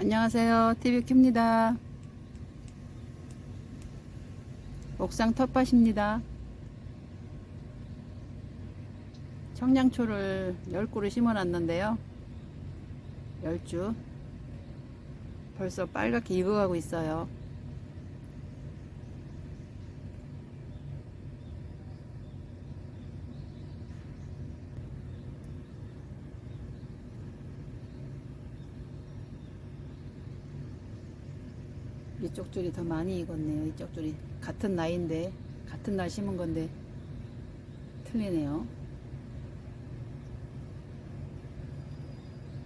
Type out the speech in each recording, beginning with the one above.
안녕하세요. TV큐입니다. 옥상 텃밭입니다. 청양초를 10그루 심어 놨는데요. 10주. 벌써 빨갛게 익어가고 있어요. 이쪽 줄이 더 많이 익었네요. 이쪽 줄이 같은 나이인데 같은 날 심은 건데 틀리네요.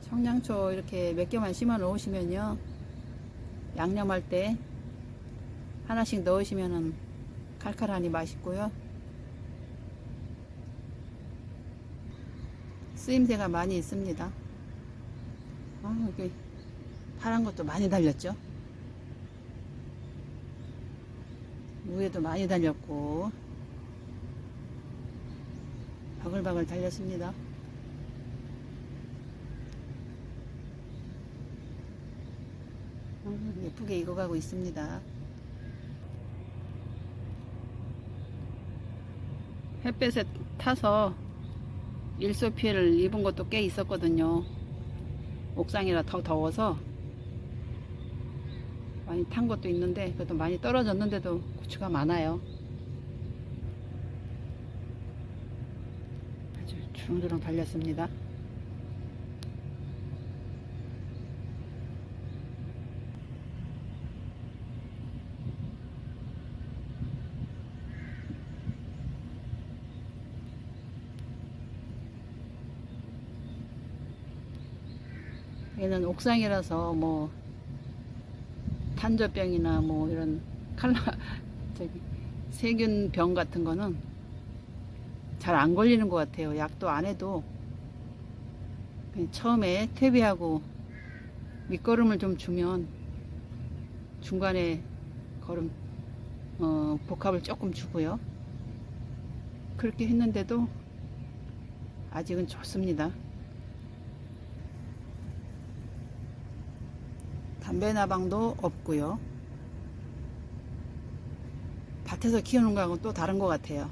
청양초 이렇게 몇 개만 심어 놓으시면요. 양념할 때 하나씩 넣으시면은 칼칼하니 맛있고요. 쓰임새가 많이 있습니다. 아, 여기 파란 것도 많이 달렸죠. 위에도 많이 달렸고 바글바글 달렸습니다. 음, 예쁘게 익어가고 있습니다. 햇볕에 타서 일소 피해를 입은 것도 꽤 있었거든요. 옥상이라 더 더워서 많이 탄 것도 있는데 그래도 많이 떨어졌는데도 고추가 많아요. 아주 주렁주렁 달렸습니다. 얘는 옥상이라서 뭐 탄저병이나 뭐 이런 칼라 저기 세균병 같은 거는 잘 안 걸리는 것 같아요. 약도 안 해도 처음에 퇴비하고 밑거름을 좀 주면 중간에 거름 어, 복합을 조금 주고요. 그렇게 했는데도 아직은 좋습니다. 담배 나방도 없고요. 밭에서 키우는 거하고는 또 다른 것 같아요.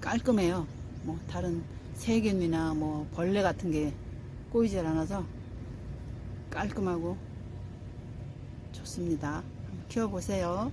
깔끔해요. 뭐 다른 세균이나 뭐 벌레 같은 게 꼬이질 않아서 깔끔하고 좋습니다. 키워보세요.